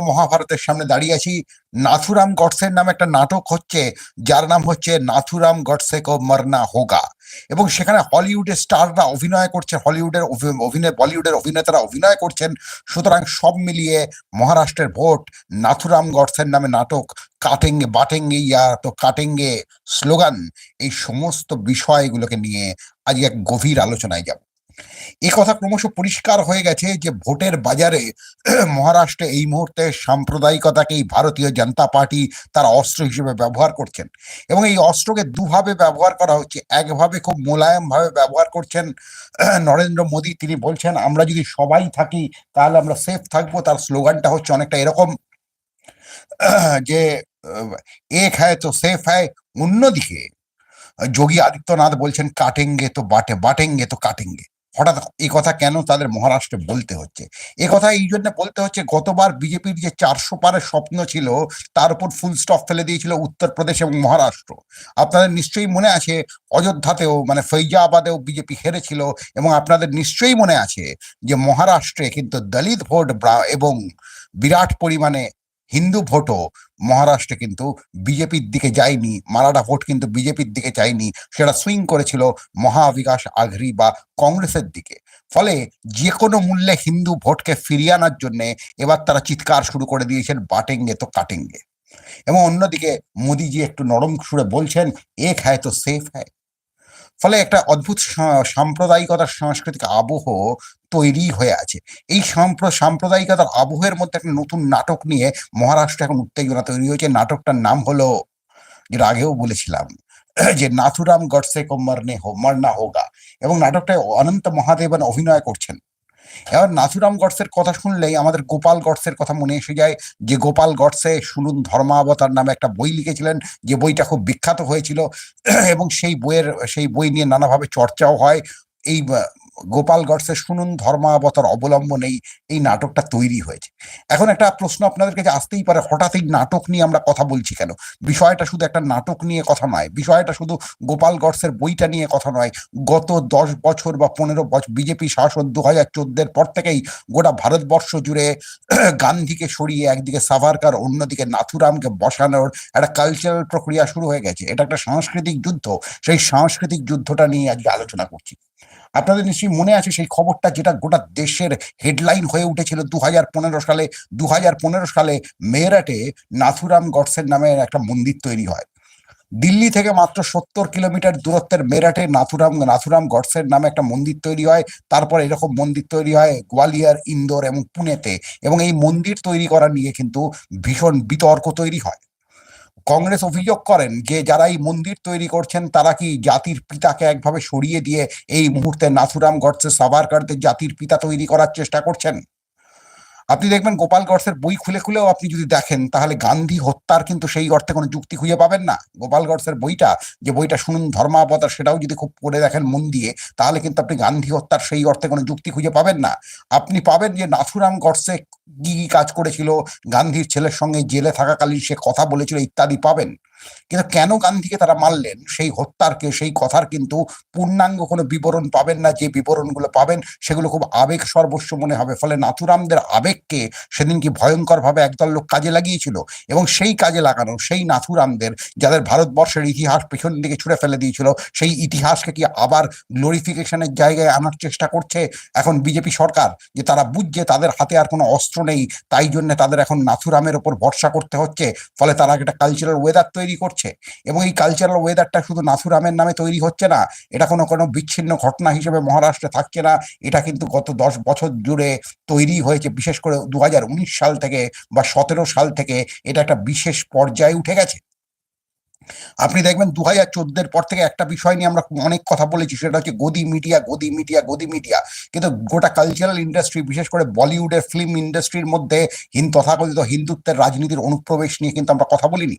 মহাভারতের সামনে দাঁড়িয়ে আছি। নাথুরাম গডসের নামে একটা নাটক হচ্ছে, যার নাম হচ্ছে নাথুরাম গডসে কো মরনা হোগা। এবং সেখানে হলিউডের স্টাররা অভিনয় করছে, হলিউডের অভি- অভিনয় বলিউডের অভিনেতারা অভিনয় করছেন। সুতরাং সব মিলিয়ে মহারাষ্ট্রের ভোট নাথুরাম গডসের নামে নাটক, কাটেঙ্গে বাটেঙ্গে ইয়া তো কাটেঙ্গে স্লোগান, এই সমস্ত বিষয়গুলোকে নিয়ে আজ এক গভীর আলোচনায় যাব। এ কথা ক্রমশ পরিষ্কার হয়ে গেছে যে ভোটের বাজারে মহারাষ্ট্রে এই মুহূর্তে সাম্প্রদায়িকতাকেই ভারতীয় জনতা পার্টি তার অস্ত্র হিসেবে ব্যবহার করছেন। এবং এই অস্ত্রকে দুভাবে ব্যবহার করা হচ্ছে। একভাবে খুব মোলায়েম ভাবে ব্যবহার করছেন। নরেন্দ্র মোদী, তিনি বলছেন, আমরা যদি সবাই থাকি, তাহলে আমরা সেফ থাকব। তার স্লোগানটা হচ্ছে অনেকটা এরকম, যে এক হ্যায় তো সেফ হ্যায়, অন্যদিকে যোগী আদিত্যনাথ বলছেন, কাটেঙ্গে তো বাটে, বাটেঙ্গে তো কাটেঙ্গে। হঠাৎ এই কথা কেন তাদের মহারাষ্ট্রে বলতে হচ্ছে? এ কথা এই জন্য বলতে হচ্ছে, গতবার বিজেপির যে চারশো পারের স্বপ্ন ছিল, তার উপর ফুল স্টপ ফেলে দিয়েছিল উত্তরপ্রদেশ এবং মহারাষ্ট্র। আপনাদের নিশ্চয়ই মনে আছে, অযোধ্যাতেও মানে ফৈজাবাদেও বিজেপি হেরেছিল এবং আপনাদের নিশ্চয়ই মনে আছে যে মহারাষ্ট্রে কিন্তু দলিত ভোট এবং বিরাট পরিমাণে হিন্দু ভোটও মহারাষ্ট্রে কিন্তু বিজেপির দিকে যায়নি মারাঠা ভোট কিন্তু বিজেপির দিকে যায়নি, সেটা সুইং করেছিল মহাবিকাশ আঘরি বা কংগ্রেসের দিকে। ফলে যে কোনো মূল্যে হিন্দু ভোটকে ফিরিয়ে আনার জন্যে এবার তারা চিৎকার শুরু করে দিয়েছেন বাটেঙ্গে তো কাটেঙ্গে। এবং অন্যদিকে মোদিজি একটু নরম সুরে বলছেন, এক হ্যায় তো সেফ হ্যায়। ফলে একটা অদ্ভুত সাম্প্রদায়িকতার সাংস্কৃতিক আবহ তৈরি হয়ে আছে। এই সাম্প্র- সাম্প্রদায়িকতার আবহের মধ্যে একটা নতুন নাটক নিয়ে মহারাষ্ট্রে এখন উত্তেজনা তৈরি হয়েছে। নাটকটার নাম হলো, যেটা আগেও বলেছিলাম, যে নাথুরাম গডসে কো মরনে হো, মরনা হোগা। এবং নাটকটায় অনন্ত মহাদেবন অভিনয় করছেন। এবার নাথুরাম গডসের কথা শুনলেই আমাদের গোপাল গডসের কথা মনে এসে যায় যে গোপাল গডসে শুনুন ধর্মাবতার নামে একটা বই লিখেছিলেন, যে বইটা খুব বিখ্যাত হয়েছিল। এবং সেই বইয়ের, সেই বই নিয়ে নানাভাবে চর্চাও হয়। এই গোপাল গডসের শুনুন, ধর্মাবতার অবলম্বনেই এই নাটকটা তৈরি হয়েছে। এখন একটা প্রশ্ন আপনাদের কাছে আসতেই পারে, হঠাৎ এই নাটক নিয়ে আমরা কথা বলছি কেন? বিষয়টা শুধু একটা নাটক নিয়ে কথা নয়, বিষয়টা শুধু গোপাল গডসের বইটা নিয়ে কথা নয়, গত দশ বছর বা পনেরো বছর, বিজেপি শাসন দু হাজার চোদ্দের পর থেকেই গোটা ভারতবর্ষ জুড়ে গান্ধীকে সরিয়ে একদিকে সাভারকার, অন্যদিকে নাথুরামকে বসানোর একটা কালচারাল প্রক্রিয়া শুরু হয়ে গেছে। এটা একটা সাংস্কৃতিক যুদ্ধ, সেই সাংস্কৃতিক যুদ্ধটা নিয়ে আজকে আলোচনা করছি। আপনাদের নিশ্চয়ই মনে আছে সেই খবরটা যেটা গোটা দেশের হেডলাইন হয়ে উঠেছিল দু হাজার পনেরো সালে। দু হাজার পনেরো সালে মেরাটে নাথুরাম গডসের নামে একটা মন্দির তৈরি হয়। দিল্লি থেকে মাত্র সত্তর কিলোমিটার দূরত্বের মেরাটে নাথুরাম নাথুরাম গডসের নামে একটা মন্দির তৈরি হয়। তারপর এরকম মন্দির তৈরি হয় গোয়ালিয়র, ইন্দোর এবং পুনেতে। এবং এই মন্দির তৈরি করা নিয়ে কিন্তু ভীষণ বিতর্ক তৈরি হয়। কংগ্রেস অভিযোগ করেন যে যারা এই মন্দির তৈরি করছেন, তারা কি জাতির পিতাকে একভাবে সরিয়ে দিয়ে এই মুহূর্তে নাথুরাম গডসে সাভারকারদের জাতির পিতা তৈরি করার চেষ্টা করছেন? আপনি দেখবেন গোপাল গডসের বই খুলে খুলেও আপনি যদি দেখেন, তাহলে গান্ধী হত্যার কিন্তু সেই অর্থে কোনো যুক্তি খুঁজে পাবেন না। গোপাল গডসের বইটা, যে বইটা শুনুন ধর্মাবতার, সেটাও যদি খুব পড়ে দেখেন মন দিয়ে, তাহলে কিন্তু আপনি গান্ধী হত্যার সেই অর্থে কোনো যুক্তি খুঁজে পাবেন না। আপনি পাবেন যে নাথুরাম গডসে কি কি কাজ করেছিল, গান্ধীর ছেলের সঙ্গে জেলে থাকাকালীন সে কথা বলেছিল ইত্যাদি পাবেন। কিন্তু কেন গান্ধীকে তারা মারলেন? সেই হত্যারকে, সেই কথার কিন্তু পূর্ণাঙ্গ কোনো বিবরণ পাবেন না। যে বিবরণগুলো পাবেন, সেগুলো খুব আবেগ সর্বস্ব মনে হবে। ফলে নাথুরামদের আবেগকে সেদিন কি ভয়ঙ্কর ভাবে একদল লোক কাজে লাগিয়েছিল? এবং সেই কাজে লাগানো, সেই নাথুরামদের যাদের ভারতবর্ষের ইতিহাস পেছন দিকে ছুঁড়ে ফেলে দিয়েছিল, সেই ইতিহাসকে কি আবার গ্লোরিফিকেশনের জায়গায় আনার চেষ্টা করছে এখন বিজেপি সরকার? যে তারা বুঝছে তাদের হাতে আর কোনো অস্ত্র নেই, তাই জন্য তাদের এখন নাথুরামের ওপর ভরসা করতে হচ্ছে। ফলে তারা একটা কালচারাল ওয়েদার তৈরি করছে এবং এই কালচারাল ওয়েদারটা শুধু নাথুরামের নামে তৈরি হচ্ছে না, এটা কোনো কোনো বিচ্ছিন্ন ঘটনা হিসেবে মহারাষ্ট্রে থাকছে না, এটা কিন্তু গত দশ বছর জুড়ে তৈরি হয়েছে, বিশেষ করে দু সাল থেকে বা সতেরো সাল থেকে এটা একটা বিশেষ পর্যায়ে উঠে গেছে। আপনি দেখবেন দু হাজার চোদ্দের পর থেকে একটা বিষয় নিয়ে আমরা অনেক কথা বলেছি, সেটা হচ্ছে গদি মিডিয়া গদি মিডিয়া গদি মিডিয়া কিন্তু গোটা কালচারাল ইন্ডাস্ট্রি বিশেষ করে বলিউডের ফিল্ম ইন্ডাস্ট্রির মধ্যে তথাকথিত হিন্দুত্বের রাজনীতির অনুপ্রবেশ নিয়ে কিন্তু আমরা কথা বলিনি।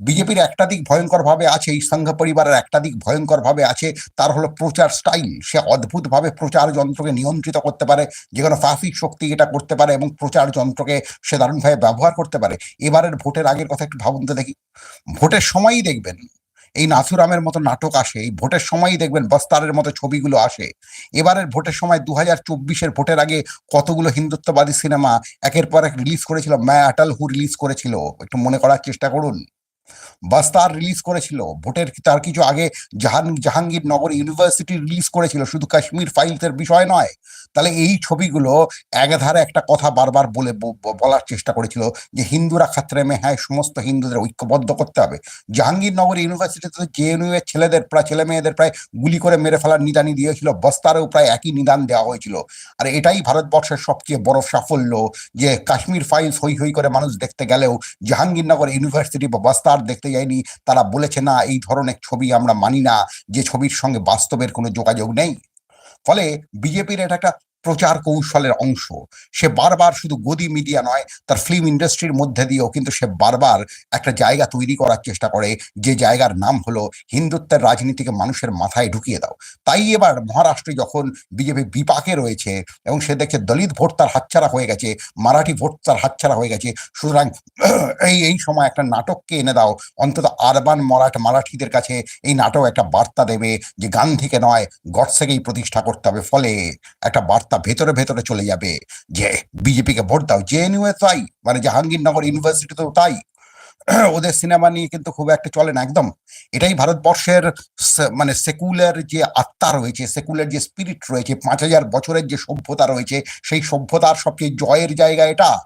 বিজেপির একটা দিক ভয়ঙ্কর ভাবে আছে, এই সংঘ পরিবারের একটা দিক ভয়ঙ্কর ভাবে আছে, তার হলো প্রচার স্টাইল। সে অদ্ভুত ভাবে প্রচার যন্ত্রকে নিয়ন্ত্রিত করতে পারে যে কোনো ফাফিক শক্তি এটা করতে পারে এবং প্রচার যন্ত্রকে সে দারুণভাবে ব্যবহার করতে পারে। এবারের ভোটের আগের কথা একটু ভাবুন তো দেখি। ভোটের সময়ই দেখবেন, এই নাথুরামের মতো নাটক আসে, এই ভোটের সময়ই দেখবেন বস্তারের মতো ছবিগুলো আসে। এবারের ভোটের সময় দু হাজার চব্বিশের ভোটের আগে কতগুলো হিন্দুত্ববাদী সিনেমা একের পর এক রিলিজ করেছিল, ম্যা আটাল হু রিলিজ করেছিল, একটু মনে করার চেষ্টা করুন। বাস্তার রিলিজ করেছিল। ভোটের তার কিছু আগে জাহান, জাহাঙ্গীরনগর ইউনিভার্সিটি রিলিজ করেছিল, শুধু কাশ্মীর ফাইলসের বিষয় নয়। তাহলে এই ছবিগুলো একধারে একটা কথা বারবার বলে বলার চেষ্টা করেছিল যে হিন্দুরা খাত্রে মে হ্যাঁ সমস্ত হিন্দুদের ঐক্যবদ্ধ করতে হবে। জাহাঙ্গীরনগর ইউনিভার্সিটিতে জেএনইউ এর ছেলেদের, প্রায় ছেলে মেয়েদের প্রায় গুলি করে মেরে ফেলার নিদানি দিয়েছিল। বস্তারেও প্রায় একই নিদান দেওয়া হয়েছিল। আর এটাই ভারতবর্ষের সবচেয়ে বড় সাফল্য যে কাশ্মীর ফাইলস হই হই করে মানুষ দেখতে গেলেও জাহাঙ্গীরনগর ইউনিভার্সিটি বা বস্তার দেখতে যায়নি তারা বলেছে, না, এই ধরনের ছবি আমরা মানি না। যে ছবির সঙ্গে বাস্তবের কোনো যোগাযোগ নেই। ফলে বিজেপির এটা একটা প্রচার কৌশলের অংশ। সে বারবার শুধু গদি মিডিয়া নয়, তার ফিল্ম ইন্ডাস্ট্রির মধ্যে দিয়েও কিন্তু সে বারবার একটা জায়গা তৈরি করার চেষ্টা করে, যে জায়গার নাম হলো হিন্দুত্বের রাজনীতিকে মানুষের মাথায় ঢুকিয়ে দাও। তাই এবার মহারাষ্ট্রে যখন বিজেপি বিপাকে রয়েছে এবং সে দেখছে দলিত ভোট তার হাতছাড়া হয়ে গেছে, মারাঠি ভোট তার হাতছাড়া হয়ে গেছে, সুতরাং এই এই সময় একটা নাটককে এনে দাও। অন্তত আরবান মরাঠ মারাঠিদের কাছে এই নাটক একটা বার্তা দেবে যে গান্ধীকে নয়, গডসেকেই প্রতিষ্ঠা করতে হবে। ফলে একটা বার্তা ভেতরে ভেতরে চলে যাবে। যে বিজেপিকে ভোট দাও জেএনইউ তাই। মানে জাহাঙ্গীরনগর ইউনিভার্সিটিতেও তাই। ওদের সিনেমা নিয়ে কিন্তু খুব একটা চলে না, একদম। এটাই ভারতবর্ষের মানে সেকুলার যে আত্মা রয়েছে সেকুলার যে স্পিরিট রয়েছে, পাঁচ হাজার বছরের যে সভ্যতা রয়েছে, সেই সভ্যতার সবচেয়ে জয়ের জায়গা এটা।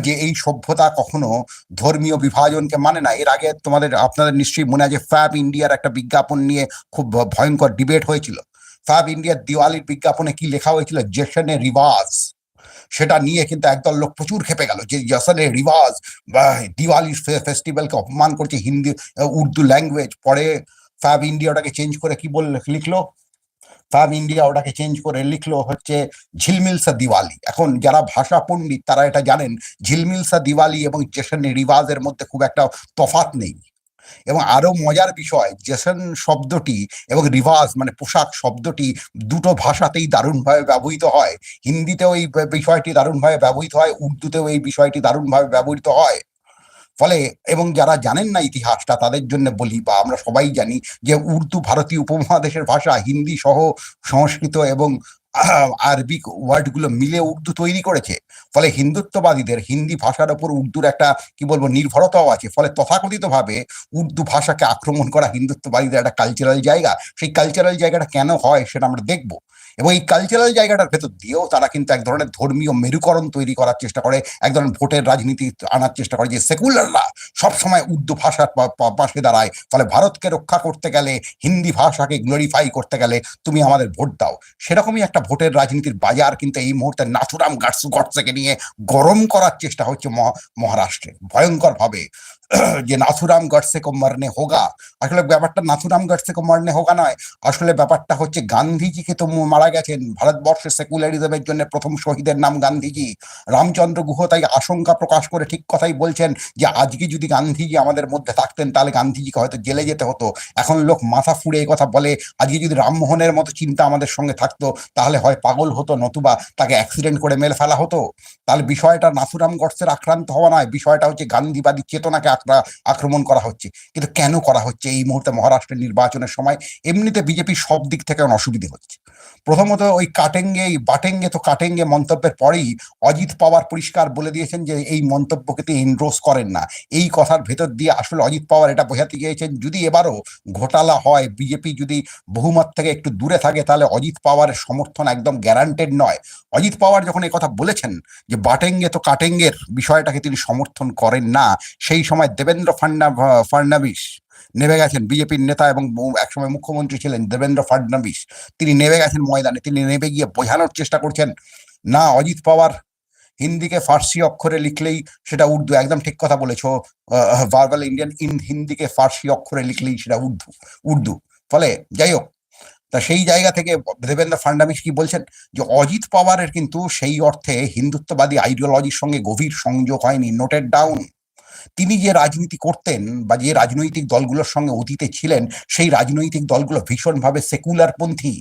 যে এই সভ্যতা কখনো ধর্মীয় বিভাজনকে মানে না। এর আগে তোমাদের, আপনাদের নিশ্চয়ই মনে আছে ফ্যাব ইন্ডিয়ার একটা বিজ্ঞাপন নিয়ে খুব ভয়ঙ্কর ডিবেট হয়েছিল। ফ্যাব ইন্ডিয়ার দিওয়ালির বিজ্ঞাপনে কি লেখা হয়েছিল? জেশনে রিওয়াজ। সেটা নিয়ে কিন্তু একদল লোক প্রচুর খেপে গেল যে জসনে রিওয়াজ বা দিওয়ালির ফেস্টিভ্যালকে অপমান করছে হিন্দি উর্দু ল্যাঙ্গুয়েজ। পরে ফ্যাব ইন্ডিয়া ওটাকে চেঞ্জ করে কি বল, লিখলো? ফ্যাব ইন্ডিয়া ওটাকে চেঞ্জ করে লিখলো হচ্ছে ঝিলমিলসা দিওয়ালি। এখন যারা ভাষা পণ্ডিত তারা এটা জানেন, ঝিলমিলসা দিওয়ালি এবং জেসন রিওয়াজের মধ্যে খুব একটা তফাৎ নেই। এবং আরও মজার বিষয়, জেসন শব্দটি এবং রিভাজ মানে পোশাক শব্দটি দুটো ভাষাতেই দারুণভাবে ব্যবহৃত হয়। হিন্দিতেও এই বিষয়টি দারুণভাবে ব্যবহৃত হয়, উর্দুতেও এই বিষয়টি দারুণভাবে ব্যবহৃত হয়। ফলে এবং যারা জানেন না ইতিহাসটা, তাদের জন্য বলি বা আমরা সবাই জানি যে উর্দু ভারতীয় উপমহাদেশের ভাষা, হিন্দি সহ সংস্কৃত এবং আরবিক ওয়ার্ডগুলো মিলে উর্দু তৈরি করেছে। ফলে হিন্দুত্ববাদীদের হিন্দি ভাষার ওপর উর্দুর একটা, কি বলব, নির্ভরতাও আছে। ফলে তথাকথিতভাবে উর্দু ভাষাকে আক্রমণ করা হিন্দুত্ববাদীদের একটা কালচারাল জায়গা। সেই কালচারাল জায়গাটা কেন হয় সেটা আমরা দেখব। এবং এই কালচারাল জায়গাটার ভেতর দিয়েও তারা কিন্তু এক ধরনের ধর্মীয় মেরুকরণ তৈরি করার চেষ্টা করে। এক ধরনের ভোটের রাজনীতি আনার চেষ্টা করে যে সেকুলাররা সবসময় উর্দু ভাষার পাশে দাঁড়ায়। ফলে ভারতকে রক্ষা করতে গেলে হিন্দি ভাষাকে গ্লোরিফাই করতে গেলে তুমি আমাদের ভোট দাও। সেরকমই একটা ভোটের রাজনীতির বাজার কিন্তু এই মুহূর্তে নাথুরাম গাটসু গডসেকে নিয়ে গরম করার চেষ্টা হচ্ছে মহা- মহারাষ্ট্রে। ভয়ঙ্কর ভাবে যে নাথুরাম গডসে কো মারনে হোগা, আসলে ব্যাপারটা নাথুরাম গডসে কো মারনে হোগা নয়, আসলে ব্যাপারটা হচ্ছে গান্ধীজিকে তো মারা গেছেন, ভারতবর্ষের সেকুলারিজমের জন্য প্রথম শহীদের নাম গান্ধীজি। রামচন্দ্র গুহ তাই আশঙ্কা প্রকাশ করে ঠিক কথাই বলছেন যে, আজকে যদি গান্ধীজি আমাদের মধ্যে থাকতেন, তাহলে গান্ধীজিকে হয়তো জেলে যেতে হতো। এখন লোক মাথা ফুড়ে কথা বলে, আজকে যদি রামমোহনের মতো চিন্তা আমাদের সঙ্গে থাকতো, তাহলে হয় পাগল হতো নতুবা তাকে অ্যাক্সিডেন্ট করে মেরে ফেলা হতো? তাহলে বিষয়টা নাথুরাম গডসের আক্রান্ত হওয়া নয়, বিষয়টা হচ্ছে গান্ধীবাদী চেতনাকে আক্রা- আক্রমণ করা হচ্ছে। কিন্তু কেন করা হচ্ছে? এই মুহূর্তে মহারাষ্ট্রের নির্বাচনের সময় এমনিতে বিজেপি সব দিক থেকে অসুবিধে হচ্ছে। প্রথমত ওই কাটেঙ্গে বাটেঙ্গে তো কাটেঙ্গে মন্তব্যের পরেই অজিত পাওয়ার পরিষ্কার বলে দিয়েছেন যে, এই মন্তব্যকে তিনি এনডোর্স করেন না। এই কথার ভেতর দিয়ে আসলে অজিত পাওয়ার এটা বোঝাতে গিয়েছেন, যদি এবারও ঘোটালা হয়, বিজেপি যদি বহুমত থেকে একটু দূরে থাকে, তাহলে অজিত পাওয়ারের সমর্থন একদম গ্যারান্টেড নয়, অজিত পাওয়ার যখন এই কথা বলেছেন যে বাটেঙ্গে তো কাটেঙ্গের বিষয়টাকে তিনি সমর্থন করেন না, সেই সময় দেবেন্দ্র ফাডনা ফাডনাবিস নেমে গেছেন। বিজেপির নেতা এবং একসময় মুখ্যমন্ত্রী ছিলেন দেবেন্দ্র ফাডনাবিস তিনি নেমে গেছেন ময়দানে, তিনি নেমে গিয়ে বোঝানোর চেষ্টা করছেন, না, অজিত পাওয়ার হিন্দিকে ফার্সি অক্ষরে লিখলেই সেটা উর্দু। একদম ঠিক কথা বলেছ ভার্বাল ইন্ডিয়ান ইন হিন্দিকে ফার্সি অক্ষরে লিখলেই সেটা উর্দু উর্দু। ফলে যাই হোক তা সেই জায়গা থেকে দেবেন্দ্র ফান্ডামিস কি বলছেন? যে অজিত পাওয়ারের কিন্তু সেই অর্থে হিন্দুত্ববাদী আইডিওলজির সঙ্গে গভীর সংযোগ হয়নি নোটেড ডাউন তিনি যে রাজনীতি করতেন বা যে রাজনৈতিক দলগুলোর সঙ্গে অতীতে ছিলেন, সেই রাজনৈতিক দলগুলো ভীষণভাবে সেকুলার পন্থী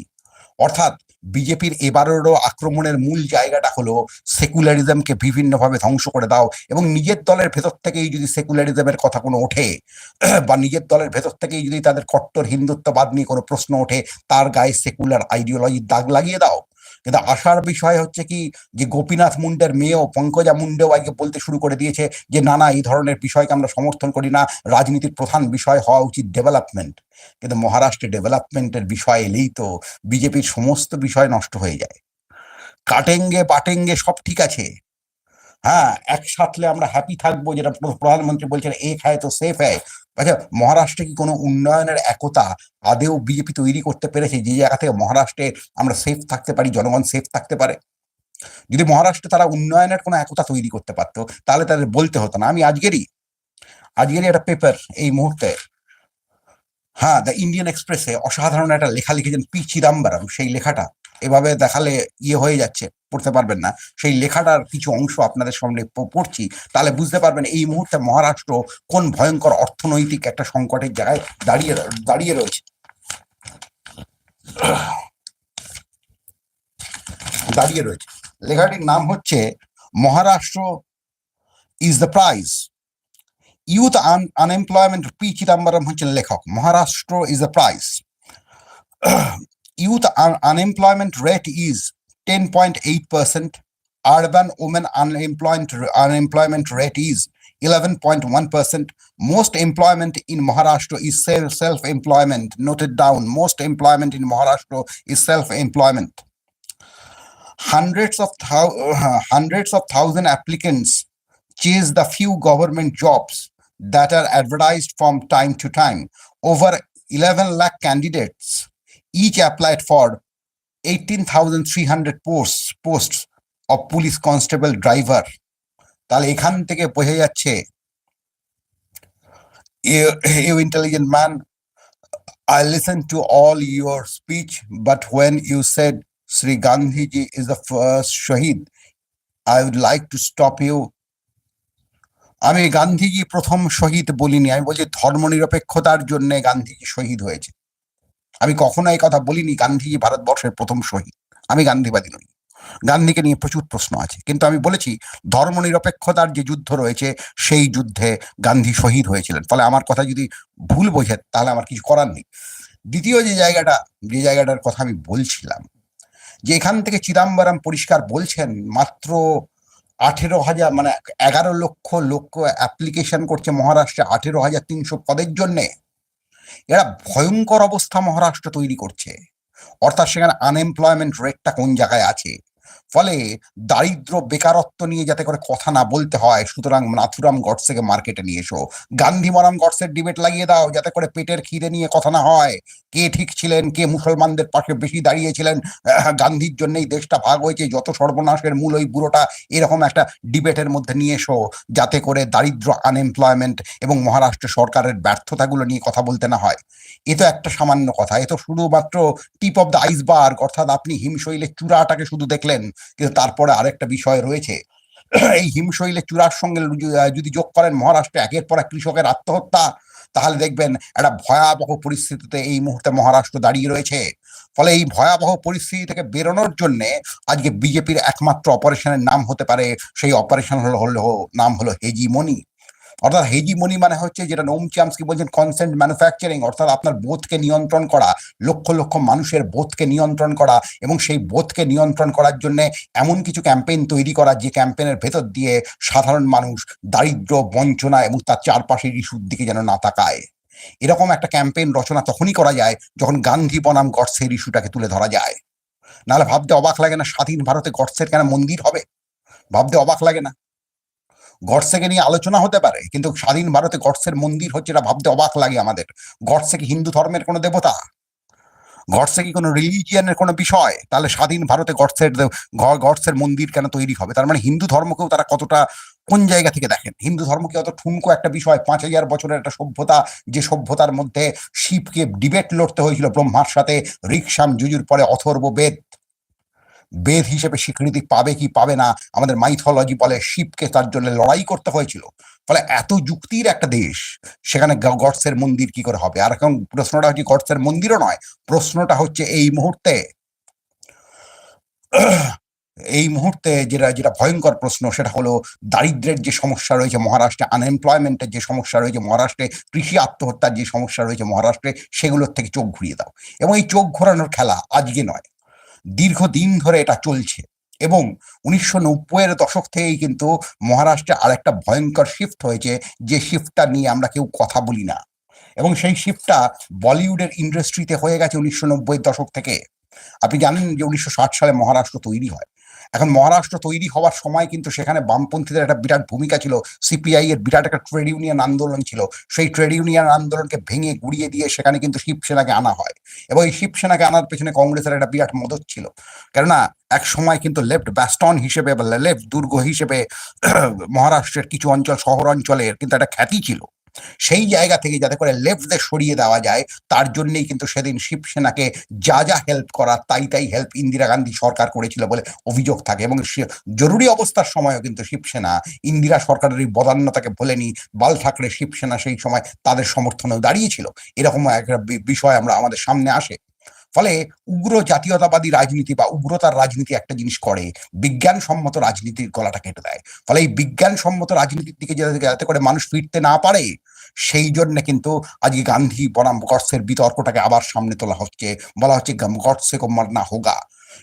অর্থাৎ বিজেপির এবারেরও আক্রমণের মূল জায়গাটা হলো সেকুলারিজমকে বিভিন্নভাবে ধ্বংস করে দাও এবং নিজের দলের ভেতর থেকেই যদি সেকুলারিজমের কথা কোনো ওঠে, বা নিজের দলের ভেতর থেকেই যদি তাদের কট্টর হিন্দুত্ববাদ নিয়ে কোনো প্রশ্ন ওঠে, তার গায়ে সেকুলার আইডিওলজির দাগ লাগিয়ে দাও। কিন্তু আশার বিষয় হচ্ছে কি, যে গোপীনাথ মুন্ডের মেয়েও পঙ্কজা মুন্ডেও আজকে বলতে শুরু করে দিয়েছে যে, না না, এই ধরনের বিষয়কে আমরা সমর্থন করি না। রাজনীতির প্রধান বিষয় হওয়া উচিত ডেভেলপমেন্ট কিন্তু মহারাষ্ট্রে ডেভেলপমেন্টের বিষয় এলেই তো বিজেপির সমস্ত বিষয় নষ্ট হয়ে যায়। কাটেঙ্গে, বাটেঙ্গে সব ঠিক আছে। হ্যাঁ একসাথে আমরা হ্যাপি থাকব, যেটা প্রধানমন্ত্রী বলছেন, এক হ্যায় তো সেফ হ্যায় আচ্ছা মহারাষ্ট্রে কি কোনো উন্নয়নের একতা আদেও বিজেপি তৈরি করতে পেরেছে? যে জায়গা থেকে মহারাষ্ট্রে আমরা সেফ থাকতে পারি, জনগণ সেফ থাকতে পারে? যদি মহারাষ্ট্রে তারা উন্নয়নের কোনো একতা তৈরি করতে পারতো, তাহলে তাদের বলতে হতো না। আমি আজকেরই আজকেরই একটা পেপার এই মুহূর্তে হ্যাঁ দ্য ইন্ডিয়ান এক্সপ্রেসে অসাধারণ একটা লেখা লিখেছেন পি চিদাম্বরম। সেই লেখাটা এভাবে দেখালে ইয়ে হয়ে যাচ্ছে, পড়তে পারবেন না। সেই লেখাটার কিছু অংশ আপনাদের সামনে পড়ছি, তাহলে বুঝতে পারবেন এই মুহূর্তে মহারাষ্ট্র কোন ভয়ঙ্কর অর্থনৈতিক একটা সংকটের জায়গায় দাঁড়িয়ে দাঁড়িয়ে রয়েছে। দাঁড়িয়ে রয়েছে। লেখাটির নাম হচ্ছে Maharashtra is the prize. Youth unemployment P Chidambaram হচ্ছেন লেখক। Maharashtra is the price youth un- unemployment rate is 10.8 percent. Urban women unemployment unemployment rate is 11.1 percent. Most employment in maharashtra is self employment noted down. Most employment in maharashtra is self employment hundreds of thou- hundreds of thousand applicants chase the few government jobs that are advertised from time to time. Over 11 lakh candidates each applied for 18,300 posts posts of police constable driver তাহলে এখান থেকে বোঝা যাচ্ছে you intelligent man I listened to all your speech but when you said Sri Gandhi ji is the first Shahid I would like to stop you আমি গান্ধীজি প্রথম শহীদ বলিনি আমি বলছি ধর্মনিরপেক্ষতার জন্য গান্ধীজি শহীদ হয়েছে আমি কখনো এই কথা বলিনি গান্ধীজি ভারতবর্ষের প্রথম শহীদ। আমি গান্ধীবাদী নই। গান্ধীকে নিয়ে প্রচুর প্রশ্ন আছে। কিন্তু আমি বলেছি, ধর্মনিরপেক্ষতার যে যুদ্ধ রয়েছে, সেই যুদ্ধে গান্ধী শহীদ হয়েছিলেন। ফলে আমার কথা যদি ভুল বোঝে তাহলে আমার কিছু করার নেই। দ্বিতীয় যে জায়গাটা, যে জায়গাটার কথা আমি বলছিলাম, যে এখান থেকে চিদাম্বরম পরিষ্কার বলছেন, মাত্র আঠেরো হাজার মানে এগারো লক্ষ লোক অ্যাপ্লিকেশন করছে মহারাষ্ট্রে আঠেরো হাজার তিনশো পদের জন্যে। এরা ভয়ঙ্কর অবস্থা মহারাষ্ট্র তৈরি করছে। অর্থাৎ সেখানে আনএমপ্লয়মেন্ট রেটটা কোন জায়গায় আছে? ফলে দারিদ্র, বেকারত্ব নিয়ে যাতে করে কথা না বলতে হয়, সুতরাং নাথুরাম গডসেকে মার্কেটে নিয়ে এসো। গান্ধী মরাম গডসের ডিবেট লাগিয়ে দাও, যাতে করে পেটের খিদে নিয়ে কথা না হয়। কে ঠিক ছিলেন, কে মুসলমানদের পাশে বেশি দাঁড়িয়েছিলেন গান্ধীর জন্যই দেশটা ভাগ হয়েছে, যত সর্বনাশের মূল ওই বুড়োটা, এরকম একটা ডিবেটের মধ্যে নিয়ে এসো, যাতে করে দারিদ্র আনএমপ্লয়মেন্ট এবং মহারাষ্ট্র সরকারের ব্যর্থতাগুলো নিয়ে কথা বলতে না হয়। এ তো একটা সামান্য কথা, এ তো শুধুমাত্র টিপ অফ দ্য আইসবার্গ অর্থাৎ আপনি হিমশৈলের চূড়াটাকে শুধু দেখলেন। কিন্তু তারপরে আরেকটা বিষয় রয়েছে। এই হিমশৈলের চূড়ার সঙ্গে যদি যোগ করেন মহারাষ্ট্রে, একের পর এক কৃষকের আত্মহত্যা, তাহলে দেখবেন একটা ভয়াবহ পরিস্থিতিতে এই মুহূর্তে মহারাষ্ট্র দাঁড়িয়ে রয়েছে। ফলে এই ভয়াবহ পরিস্থিতি থেকে বেরোনোর জন্য আজকে বিজেপির একমাত্র অপারেশনের নাম হতে পারে, সেই অপারেশন হলো হলো নাম হলো হেজিমনি। অর্থাৎ হেজিমনি মানে হচ্ছে যেটা নোম চামস্কি বলছেন কনসেন্ট ম্যানুফ্যাকচারিং অর্থাৎ আপনার বোধকে নিয়ন্ত্রণ করা, লক্ষ লক্ষ মানুষের বোধকে নিয়ন্ত্রণ করা এবং সেই বোধকে নিয়ন্ত্রণ করার জন্য এমন কিছু ক্যাম্পেইন তৈরি করা যে ক্যাম্পেইনের ভেতর দিয়ে সাধারণ মানুষ দারিদ্র, বঞ্চনা এবং তার চারপাশের ইস্যুর দিকে যেন না তাকায়। এরকম একটা ক্যাম্পেইন রচনা তখনই করা যায় যখন গান্ধী বনাম গডসের ইস্যুটাকে তুলে ধরা যায়। নাহলে ভাবতে অবাক লাগে না স্বাধীন ভারতে গডসের কেন মন্দির হবে? ভাবতে অবাক লাগে না। গডসেকে নিয়ে আলোচনা হতে পারে, কিন্তু স্বাধীন ভারতে গডসের মন্দির হচ্ছে এটা ভাবতে অবাক লাগে আমাদের। গডসে কি হিন্দু ধর্মের কোনো দেবতা? গডসে কি কোনো রিলিজিয়ানের কোনো বিষয়? তাহলে স্বাধীন ভারতে গডসের গডসের মন্দির কেন তৈরি হবে? তার মানে হিন্দু ধর্মকেও তারা কতটা, কোন জায়গা থেকে দেখেন? হিন্দু ধর্ম কি অত ঠুনকো একটা বিষয়, পাঁচ হাজার বছরের একটা সভ্যতা, যে সভ্যতার মধ্যে শিবকে ডিবেট লড়তে হয়েছিল ব্রহ্মার সাথে, রিকশাম যুজুর পরে অথর্ব বেদ বেদ হিসেবে স্বীকৃতি পাবে কি পাবে না, আমাদের মাইথোলজি বলে শিবকে তার জন্য লড়াই করতে হয়েছিল। ফলে এত যুক্তির একটা দেশ, সেখানে গডসের মন্দির কি করে হবে? আর এখন প্রশ্নটা হচ্ছে গডসের মন্দিরও নয়, প্রশ্নটা হচ্ছে এই মুহূর্তে। এই মুহূর্তে যেটা যেটা ভয়ঙ্কর প্রশ্ন, সেটা হলো দারিদ্র্যের যে সমস্যা রয়েছে মহারাষ্ট্রে আনএমপ্লয়মেন্টের যে সমস্যা রয়েছে মহারাষ্ট্রে, কৃষি আত্মহত্যার যে সমস্যা রয়েছে মহারাষ্ট্রে, সেগুলোর থেকে চোখ ঘুরিয়ে দাও। এবং এই চোখ ঘোরানোর খেলা আজকে নয়। দীর্ঘদিন ধরে এটা চলছে। এবং উনিশশো নব্বইয়ের দশক থেকেই কিন্তু মহারাষ্ট্রে আরেকটা ভয়ঙ্কর শিফট হয়েছে, যে শিফটটা নিয়ে আমরা কেউ কথা বলি না। এবং সেই শিফটটা বলিউডের ইন্ডাস্ট্রিতে হয়ে গেছে উনিশশো নব্বইয়ের দশক থেকে। আপনি জানেন যে উনিশশো ষাট সালে মহারাষ্ট্র তৈরি হয়। এখন মহারাষ্ট্র তৈরি হওয়ার সময় কিন্তু সেখানে বামপন্থীদের একটা বিরাট ভূমিকা ছিল। সিপিআই এর বিরাট একটা ট্রেড ইউনিয়ন আন্দোলন ছিল। সেই ট্রেড ইউনিয়ন আন্দোলনকে ভেঙে গুড়িয়ে দিয়ে সেখানে কিন্তু শিবসেনাকে আনা হয়। এবং এই শিবসেনাকে আনার পেছনে কংগ্রেসের একটা বিরাট মদত ছিল। কেননা এক সময় কিন্তু লেফট ব্যাস্টন হিসেবে বা লেফট দুর্গ হিসেবে মহারাষ্ট্রের কিছু অঞ্চল শহর অঞ্চলের কিন্তু একটা খ্যাতি ছিল। সেই জায়গা থেকে যাতে করে লেফটদের সরিয়ে দেওয়া যায়, তার জন্যেই কিন্তু সেদিন শিবসেনাকে যা যা হেল্প করা, তাই তাই হেল্প ইন্দিরা গান্ধী সরকার করেছিল বলে অভিযোগ থাকে এবং জরুরি অবস্থার সময়ও কিন্তু শিবসেনা ইন্দিরা সরকারের এই বদান্যতাকে ভোলেনি। বাল ঠাকরে শিবসেনা সেই সময় তাদের সমর্থনেও দাঁড়িয়েছিল। এরকম একটা বিষয় আমরা আমাদের সামনে আসে। ফলে উগ্র জাতীয়তাবাদী রাজনীতি বা উগ্রতার রাজনীতি একটা জিনিস করে, বিজ্ঞানসম্মত রাজনীতির গলাটা কেটে দেয়। ফলে এই বিজ্ঞানসম্মত রাজনীতির দিকে যাতে করে মানুষ ফিরতে না পারে, সেই জন্য কিন্তু আজকে গান্ধী, বনাম গডসের বিতর্কটাকে আবার সামনে তোলা হচ্ছে। বলা হচ্ছে গডসে কো মারনা হোগা।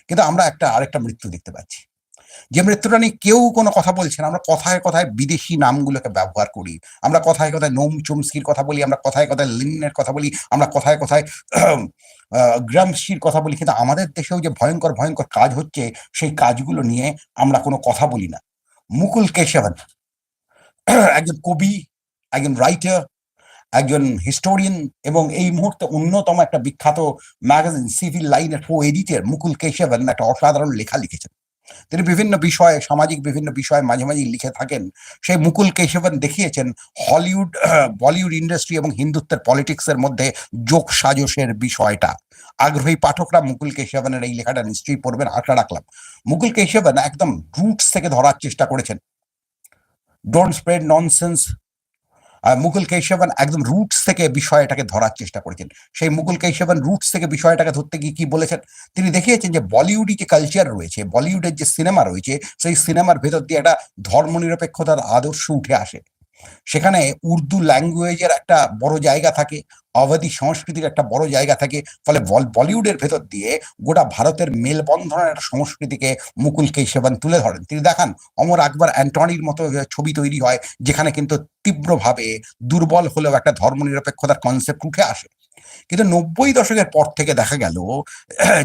কিন্তু আমরা একটা আরেকটা মৃত্যু দেখতে পাচ্ছি। যে মৃত্যুটা নিয়ে কেউ কোনো কথা বলছে না, আমরা কথায় কথায় বিদেশি নামগুলোকে ব্যবহার করি। আমরা কথায় কথায় নোম চুমস্কির কথা বলি, আমরা কথায় কথায় লিনের কথা বলি, আমরা কথায় কথায় গ্রামসির কথা বলি, কিন্তু আমাদের দেশেও যে ভয়ঙ্কর ভয়ঙ্কর কাজ হচ্ছে, সেই কাজগুলো নিয়ে আমরা কোনো কথা বলি না। মুকুল কেশবন, একজন কবি, একজন রাইটার একজন হিস্টোরিয়ান এবং এই মুহূর্তে অন্যতম একটা বিখ্যাত ম্যাগাজিন সিভিল লাইনের কো এডিটর মুকুল কেশবন, একটা অসাধারণ লেখা লিখেছেন। তিনি বিভিন্ন বিষয়ে, সামাজিক বিভিন্ন বিষয়ে মাঝে মাঝে লিখে থাকেন। সেই মুকুল কেশবন দেখিয়েছেন হলিউড বলিউড ইন্ডাস্ট্রি এবং হিন্দুত্বের পলিটিক্সের মধ্যে যোগ সাজসের বিষয়টা। আগ্রহী পাঠকরা মুকুল কেশবনের এই লেখাটা নিশ্চয়ই পড়বেন, আশা রাখলাম। মুকুল কেশবন একদম রুটস থেকে ধরার চেষ্টা করেছেন। Don't spread nonsense Mukul Kesavan একদম রুটস থেকে বিষয়টাকে ধরার চেষ্টা করেছেন। সেই মুঘল কেশবন রুটস থেকে বিষয়টাকে ধরতে গিয়ে কি বলেছেন? তিনি দেখিয়েছেন যে বলিউডি যে কালচার রয়েছে বলিউডের যে সিনেমা রয়েছে, সেই সিনেমার ভেতর দিয়ে একটা ধর্মনিরপেক্ষতার আদর্শ উঠে আসে। সেখানে উর্দু ল্যাঙ্গুয়েজের একটা বড় জায়গা থাকে, অবধি সংস্কৃতির একটা বড় জায়গা থাকে, ফলে বল- বলিউডের ভেতর দিয়ে গোটা ভারতের মেলবন্ধনের একটা সংস্কৃতিকে মুকুল সেবান তুলে ধরেন। তিনি দেখান, অমর আকবর অ্যান্টনির মতো ছবি তৈরি হয়, যেখানে কিন্তু তীব্রভাবে দুর্বল হলেও একটা ধর্মনিরপেক্ষতার কনসেপ্ট উঠে আসে। কিন্তু নব্বই দশকের পর থেকে দেখা গেল,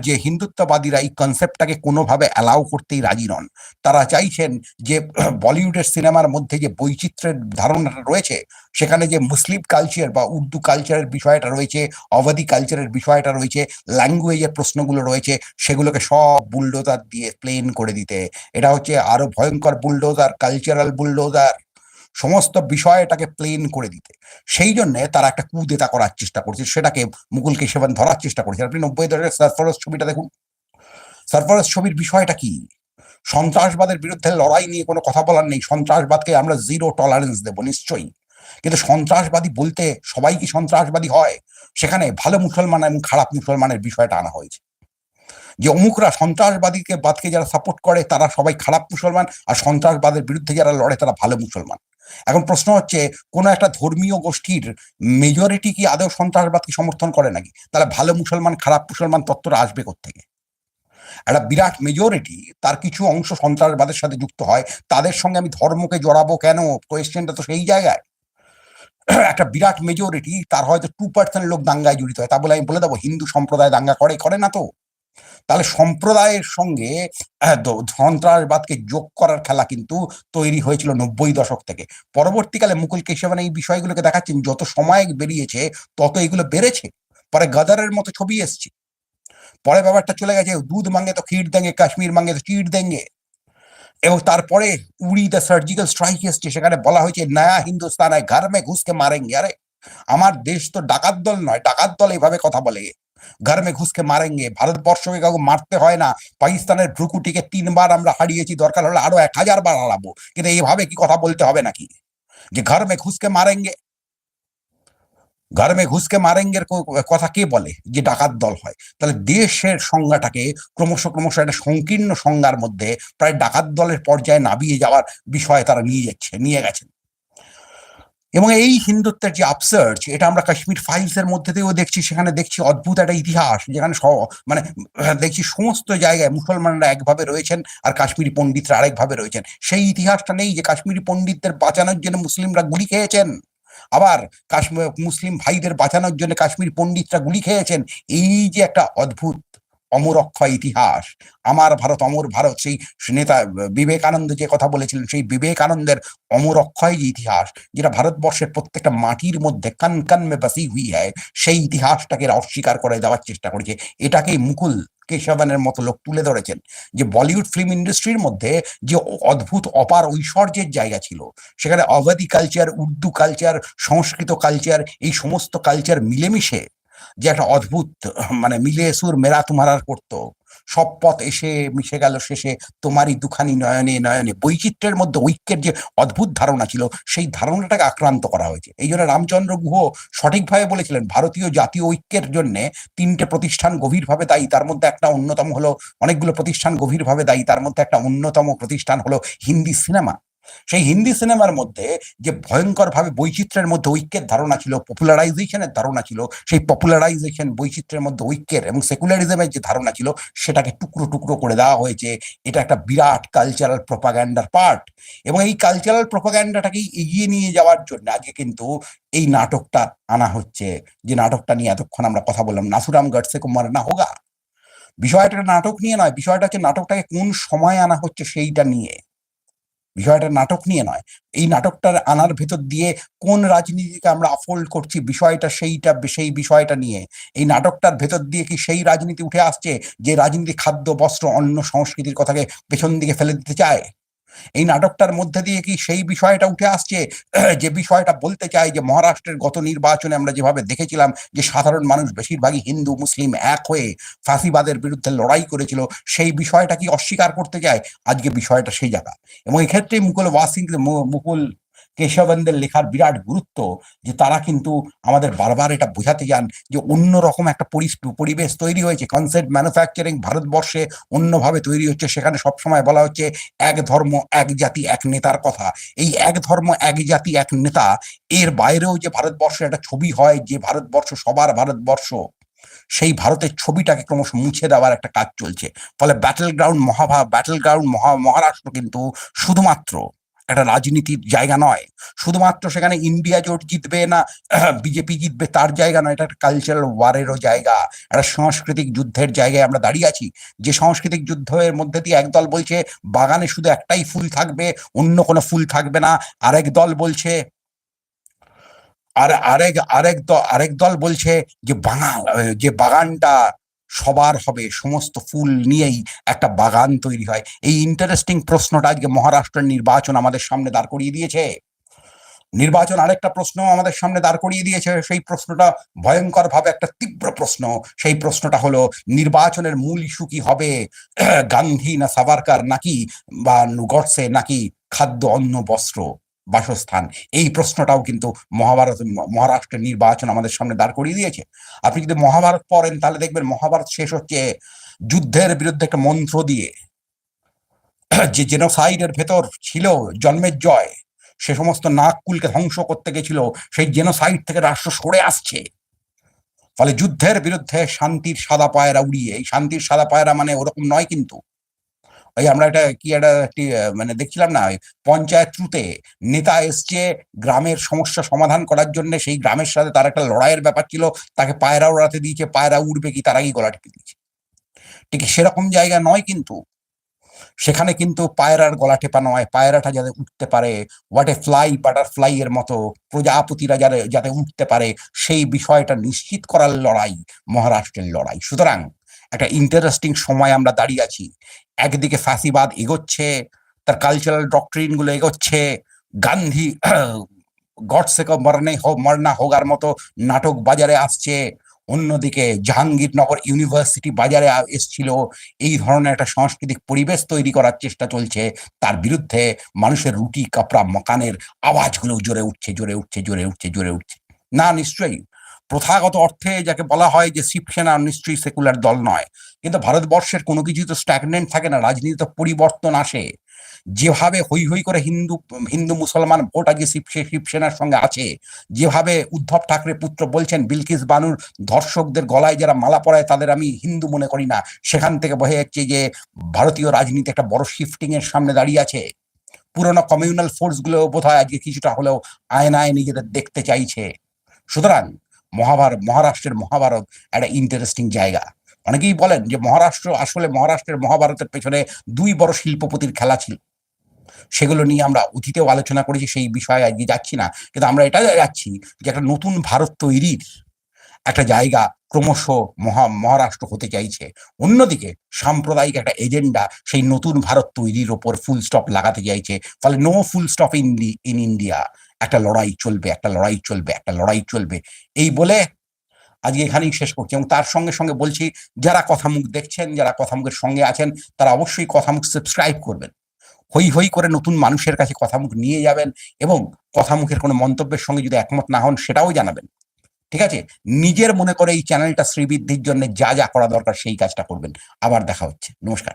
যে হিন্দুত্ববাদীরা এই কনসেপ্টটাকে কোনোভাবে অ্যালাউ করতেই রাজি নন। তারা চাইছেন যে বলিউডের সিনেমার মধ্যে যে বৈচিত্র্যের ধারণাটা রয়েছে, সেখানে যে মুসলিম কালচার বা উর্দু কালচারের বিষয়টা রয়েছে, অবধি কালচারের বিষয়টা রয়েছে ল্যাঙ্গুয়েজের প্রশ্নগুলো রয়েছে, সেগুলোকে সব বুলডোজার দিয়ে প্লেন করে দিতে। এটা হচ্ছে আরও ভয়ঙ্কর বুলডোজার কালচারাল বুলডোজার সমস্ত বিষয়টাকে প্লেন করে দিতে। সেই জন্য তারা একটা কুদেতা করার চেষ্টা করছে, সেটাকে মুকুল কেশবন ধরার চেষ্টা করেছে। আপনি নব্বই দশকের সারফরজ ছবিটা দেখুন। সারফরজ ছবির বিষয়টা কি? সন্ত্রাসবাদের বিরুদ্ধে লড়াই নিয়ে কোনো কথা বলার নেই। সন্ত্রাসবাদকে আমরা জিরো টলারেন্স দেবো, নিশ্চয়ই। কিন্তু সন্ত্রাসবাদী বলতে সবাই কি সন্ত্রাসবাদী হয়? সেখানে ভালো মুসলমান এবং খারাপ মুসলমানের বিষয়টা আনা হয়েছে। যে অমুকরা সন্ত্রাসবাদীকে বাদকে যারা সাপোর্ট করে, তারা সবাই খারাপ মুসলমান, আর সন্ত্রাসবাদের বিরুদ্ধে যারা লড়ে, তারা ভালো মুসলমান। এখন প্রশ্ন হচ্ছে, কোনো একটা ধর্মীয় গোষ্ঠীর মেজরিটি কি আদৌ সন্ত্রাসবাদকে সমর্থন করে নাকি? তাহলে ভালো মুসলমান, খারাপ মুসলমান তত্ত্বটা আসবে থেকে একটা বিরাট মেজরিটি তার কিছু অংশ সন্ত্রাসবাদের সাথে যুক্ত হয়, তাদের সঙ্গে আমি ধর্মকে জড়াবো কেন? কোয়েশ্চেনটা তো সেই জায়গায়। একটা বিরাট মেজরিটি তার হয়তো টু পার্সেন্ট লোক দাঙ্গায় জড়িত হয়, তা বলে আমি বলে দেবো, হিন্দু সম্প্রদায় দাঙ্গা করে করে না তো? তাহলে সম্প্রদায়ের সঙ্গে সন্ত্রাসবাদকে যোগ করার খেলা কিন্তু তৈরি হয়েছিল নব্বই দশক থেকে। পরবর্তীকালে মুকুল কেশবন এই বিষয়গুলোকে দেখাচ্ছেন, যত সময় বেরিয়েছে, তত এগুলো বেড়েছে। পরে গাদারের মতো ছবি এসছে। পরে ব্যাপারটা চলে গেছে, দুধ মাঙ্গে তো ক্ষীর দেঙ্গে কাশ্মীর মাঙ্গে তো চিট দেঙ্গে এবং তারপরে উড়ি দ্য সার্জিক্যাল স্ট্রাইক এসছে, সেখানে বলা হয়েছে, নয়া হিন্দুস্তান হয় ঘর মে ঘুষকে মারেঙ্গে। আরে, আমার দেশ তো ডাকাত দল নয়, ডাকাত দল এইভাবে কথা বলে। ঘর ঘুষকে মারেঙ্গে ভারতবর্ষকে কাউকে মারতে হয় না পাকিস্তানের ভ্রুকুটিকে তিনবার আমরা হারিয়েছি দরকার হলে আরও এক হাজার বার হারাবো কিন্তু এইভাবে কি কথা বলতে হবে নাকি যে ঘর ঘুষকে মারেঙ্গে ঘর ঘুষকে মারেঙ্গের কথা কে বলে যে ডাকাত দল হয় তাহলে দেশের সংজ্ঞাটাকে ক্রমশ ক্রমশ একটা সংকীর্ণ সংজ্ঞার মধ্যে প্রায় ডাকাত দলের পর্যায়ে নামিয়ে যাওয়ার বিষয়ে তারা নিয়ে যাচ্ছে নিয়ে গেছেন এবং এই হিন্দুত্বের যে আপসার্চ এটা আমরা কাশ্মীর ফাইলস এর মধ্যে দিয়েও দেখছি, সেখানে দেখছি অদ্ভুত একটা ইতিহাস, যেখানে মানে দেখছি সমস্ত জায়গায় মুসলমানরা একভাবে রয়েছেন আর কাশ্মীরি পণ্ডিতরা আরেকভাবে রয়েছেন। সেই ইতিহাসটা নেই যে কাশ্মীরি পণ্ডিতদের বাঁচানোর জন্য মুসলিমরা গুলি খেয়েছেন। আবার কাশ্মীর, মুসলিম ভাইদের বাঁচানোর জন্য কাশ্মীর পণ্ডিতরা গুলি খেয়েছেন। এই যে একটা অদ্ভুত অমরক্ষয় ইতিহাস। আমার ভারত, অমর ভারত, সেই নেতা বিবেকানন্দ যে কথা বলেছিলেন, সেই বিবেকানন্দের অমরক্ষয় যে ইতিহাস, যেটা ভারতবর্ষের প্রত্যেকটা মাটির মধ্যে কান কান মে বাসি হুই হয় সেই ইতিহাসটাকে অস্বীকার করে দেওয়ার চেষ্টা করেছে। এটাকেই মুকুল কেশবানের মতো লোক তুলে ধরেছেন। যে বলিউড ফিল্ম ইন্ডাস্ট্রির মধ্যে যে অদ্ভুত, অপার ঐশ্বর্যের জায়গা ছিল, সেখানে অবধি culture Urdu culture Sanskrit culture এই সমস্ত কালচার মিলেমিশে যে একটা অদ্ভুত মানে মিলে সুর মেরা তুমারার করতো। সব পথ এসে মিশে গেল শেষে তোমারই দুখানি নয়নে নয়নে। বৈচিত্র্যের মধ্যে ঐক্যের যে অদ্ভুত ধারণা ছিল, সেই ধারণাটাকে আক্রান্ত করা হয়েছে। এই জন্য রামচন্দ্র গুহ সঠিকভাবে বলেছিলেন, ভারতীয় জাতীয় ঐক্যের জন্য তিনটে প্রতিষ্ঠান গভীরভাবে দায়ী। তার মধ্যে একটা অন্যতম হলো, অনেকগুলো প্রতিষ্ঠান গভীরভাবে দায়ী। তার মধ্যে একটা অন্যতম প্রতিষ্ঠান হলো হিন্দি সিনেমা। সেই হিন্দি সিনেমার মধ্যে যে ভয়ঙ্কর ভাবে বৈচিত্র্যের মধ্যে ঐক্যের ধারণা ছিল পপুলারাইজেশনের ধারণা ছিল, সেই পপুলারাইজেশন বৈচিত্র্যের মধ্যে ঐক্যের এবং সেকুলারিজমের যে ধারণা ছিল, সেটাকে টুকরো টুকরো করে দেওয়া হয়েছে। এটা একটা বিরাট কালচারাল প্রপাগ্যান্ডার পার্ট এবং এই কালচারাল প্রপাগ্যান্ডাটাকে এগিয়ে নিয়ে যাওয়ার জন্য আজকে কিন্তু এই নাটকটা আনা হচ্ছে। যে নাটকটা নিয়ে এতক্ষণ আমরা কথা বললাম, নাসুরাম গডসে কুমার না হোগা। বিষয়টা নাটক নিয়ে নয়, বিষয়টা হচ্ছে নাটকটাকে কোন সময় আনা হচ্ছে সেইটা নিয়ে। বিষয়টা নাটক নিয়ে নয়। এই নাটকটার আনার ভেতর দিয়ে কোন রাজনীতিকে আমরা আফোল্ড করছি বিষয়টা সেইটা, সেই বিষয়টা নিয়ে। এই নাটকটার ভেতর দিয়ে কি সেই রাজনীতি উঠে আসছে যে রাজনীতি খাদ্য, বস্ত্র অন্য সংস্কৃতির কথাকে পেছন দিকে ফেলে দিতে চায়? এই নাটকটার মধ্যে দিয়ে কি সেই বিষয়টা উঠে আসছে? যে বিষয়টা বলতে চাই যে মহারাষ্ট্রের গত নির্বাচনে আমরা যেভাবে দেখেছিলাম যে সাধারণ মানুষ বেশিরভাগই হিন্দু, মুসলিম এক হয়ে ফাঁসিবাদের বিরুদ্ধে লড়াই করেছিল, সেই বিষয়টা কি অস্বীকার করতে চায়? আজকে বিষয়টা সেই জায়গা। এবং এক্ষেত্রে মুকুল ওয়াসিং মুকুল কেশবন্দের লেখার বিরাট গুরুত্ব যে তারা কিন্তু আমাদের বারবার এটা বোঝাতে যান যে অন্য রকম একটা পরিবেশ তৈরি হয়েছে। কনসেপ্ট ম্যানুফ্যাকচারিং ভারতবর্ষে অন্যভাবে তৈরি হচ্ছে। সেখানে সবসময় বলা হচ্ছে এক ধর্ম, এক জাতি, এক নেতার কথা। এই এক ধর্ম, এক জাতি, এক নেতা, এর বাইরেও যে ভারতবর্ষের একটা ছবি হয়, যে ভারতবর্ষ, সবার ভারতবর্ষ, সেই ভারতের ছবিটাকে ক্রমশ মুছে দেওয়ার একটা কাজ চলছে। ফলে ব্যাটেল গ্রাউন্ড মহাভা ব্যাটেল গ্রাউন্ড মহা, মহারাষ্ট্র কিন্তু শুধুমাত্র একটা রাজনীতির জায়গা নয়। শুধুমাত্র সেখানে ইন্ডিয়া জোট জিতবে না বিজেপি জিতবে তার জায়গা নয়, এটা একটা কালচারাল ওয়ারেরও জায়গা। একটা সাংস্কৃতিক যুদ্ধের জায়গায় আমরা দাঁড়িয়ে আছি। যে সাংস্কৃতিক যুদ্ধের মধ্যে দিয়ে একদল বলছে, বাগানে শুধু একটাই ফুল থাকবে, অন্য কোনো ফুল থাকবে না। আরেক দল বলছে, আর আরেক আরেক দল আরেক দল বলছে যে বাগান যে বাগানটা সবার হবে, সমস্ত ফুল নিয়েই একটা বাগান তৈরি হয়। এই ইন্টারেস্টিং প্রশ্নটা আজকে মহারাষ্ট্রের নির্বাচন আমাদের সামনে দাঁড় করিয়ে দিয়েছে। নির্বাচন আরেকটা প্রশ্ন আমাদের সামনে দাঁড় করিয়ে দিয়েছে, সেই প্রশ্নটা ভয়ঙ্কর ভাবে একটা তীব্র প্রশ্ন। সেই প্রশ্নটা হলো, নির্বাচনের মূল ইস্যু কি হবে? গান্ধী না সাভারকার নাকি বা গডসে নাকি খাদ্য অন্ন বস্ত্র? বাসস্থান। এই প্রশ্নটাও কিন্তু মহাভারত মহারাষ্ট্রের নির্বাচন আমাদের সামনে দাঁড় করিয়ে দিয়েছে। আপনি যদি মহাভারত পড়েন, তাহলে দেখবেন মহাভারত শেষ হচ্ছে যুদ্ধের বিরুদ্ধে একটা মন্ত্র দিয়ে। যে জেনোসাইডের ভেতর ছিল জন্মের জয়, সে সমস্ত নাগকুলকে ধ্বংস করতে গেছিল, সেই জেনোসাইড থেকে রাষ্ট্র সরে আসছে। ফলে যুদ্ধের বিরুদ্ধে শান্তির সাদা পায়রা উড়িয়ে, এই শান্তির সাদা পায়রা মানে ওরকম নয় কিন্তু ওই আমরা একটা কি একটা মানে দেখছিলাম না, ওই পঞ্চায়েত থ্রুতে নেতা এসছে গ্রামের সমস্যা সমাধান করার জন্য, সেই গ্রামের সাথে তার একটা লড়াইয়ের ব্যাপার ছিল, তাকে পায়রা উড়াতে দিয়েছে, পায়রা উড়বে কি, তার আগেই গলা টিপে দিয়েছে। ঠিক সেরকম জায়গা নয় কিন্তু, সেখানে কিন্তু পায়রার গলা টেপা নয়, পায়রাটা যাতে উঠতে পারে হোয়াট এ ফ্লাই বাটারফ্লাই এর মতো প্রজাপতিরা যাতে যাতে উঠতে পারে, সেই বিষয়টা নিশ্চিত করার লড়াই, মহারাষ্ট্রের লড়াই। সুতরাং একটা ইন্টারেস্টিং সময় আমরা দাঁড়িয়ে আছি। একদিকে ফ্যাসিবাদ এগোচ্ছে, তার কালচারাল ডক্ট্রিনগুলো এগোচ্ছে, গান্ধী গডসে কো মরনে মরনা হোগার মতো নাটক বাজারে আসছে, অন্যদিকে জাহাঙ্গীরনগর ইউনিভার্সিটি বাজারে এসছিল, এই ধরনের একটা সাংস্কৃতিক পরিবেশ তৈরি করার চেষ্টা চলছে, তার বিরুদ্ধে মানুষের রুটি, কাপড়া, মকানের আওয়াজগুলো জোরে উঠছে জোরে উঠছে জোরে উঠছে জোরে উঠছে। না, নিশ্চয়ই। প্রথাগত অর্থে যাকে বলা হয় যে শিবসেনা নিশ্চয়ই সেকুলার দল নয়। কিন্তু ভারতবর্ষের কোনো কিছু তো স্ট্যাগনেন্ট থাকে না, রাজনীতিতে পরিবর্তন আসে। যেভাবে হই হই করে হিন্দু হিন্দু মুসলমান ভোট আজকে শিব- শিবসেনার সঙ্গে আছে, যেভাবে উদ্ধব ঠাকরে পুত্র বলছেন, বিলকিস বানুর ধর্ষকদের গলায় যারা মালা পরায় তাদের আমি হিন্দু মনে করি না। সেখান থেকে বোঝা যাচ্ছে যে ভারতীয় রাজনীতি একটা বড় শিফটিং এর সামনে দাঁড়িয়ে আছে। পুরোনো কমিউনাল ফোর্সগুলো বোধহয় আজকে কিছুটা হলেও আয়নায় নিজেদের দেখতে চাইছে। সুতরাং মহাভারত মহারাষ্ট্রের মহাভারত একটা ইন্টারেস্টিং জায়গা। অনেকেই বলেন যে মহারাষ্ট্র আসলে মহারাষ্ট্রের মহাভারতের পেছনে দুই বড় শিল্পপতির খেলা ছিল। সেগুলো নিয়ে আমরা অতীতেও আলোচনা করেছি, সেই বিষয়ে আজকে যাচ্ছি না। কিন্তু আমরা এটা যাচ্ছি যে একটা নতুন ভারত তৈরির একটা জায়গা ক্রমশ মহা, মহারাষ্ট্র হতে চাইছে। অন্যদিকে সাম্প্রদায়িক একটা এজেন্ডা সেই নতুন ভারত তৈরির ওপর ফুল স্টপ লাগাতে চাইছে। ফলে no full stop in in India একটা লড়াই চলবে, একটা লড়াই চলবে, একটা লড়াই চলবে। এই বলে আজকে এখানেই শেষ করছি এবং তার সঙ্গে সঙ্গে বলছি, যারা কথামুখ দেখছেন, যারা কথামুখের সঙ্গে আছেন, তারা অবশ্যই কথামুখ সাবস্ক্রাইব করবেন। হই হই করে নতুন মানুষের কাছে কথামুখ নিয়ে যাবেন এবং কথামুখের কোনো মন্তব্যের সঙ্গে যদি একমত না হন, সেটাও জানাবেন। ঠিক আছে? নিজের মনে করে এই চ্যানেলটা শ্রীবৃদ্ধির জন্য যা যা করা দরকার, সেই কাজটা করবেন। আবার দেখা হচ্ছে। নমস্কার।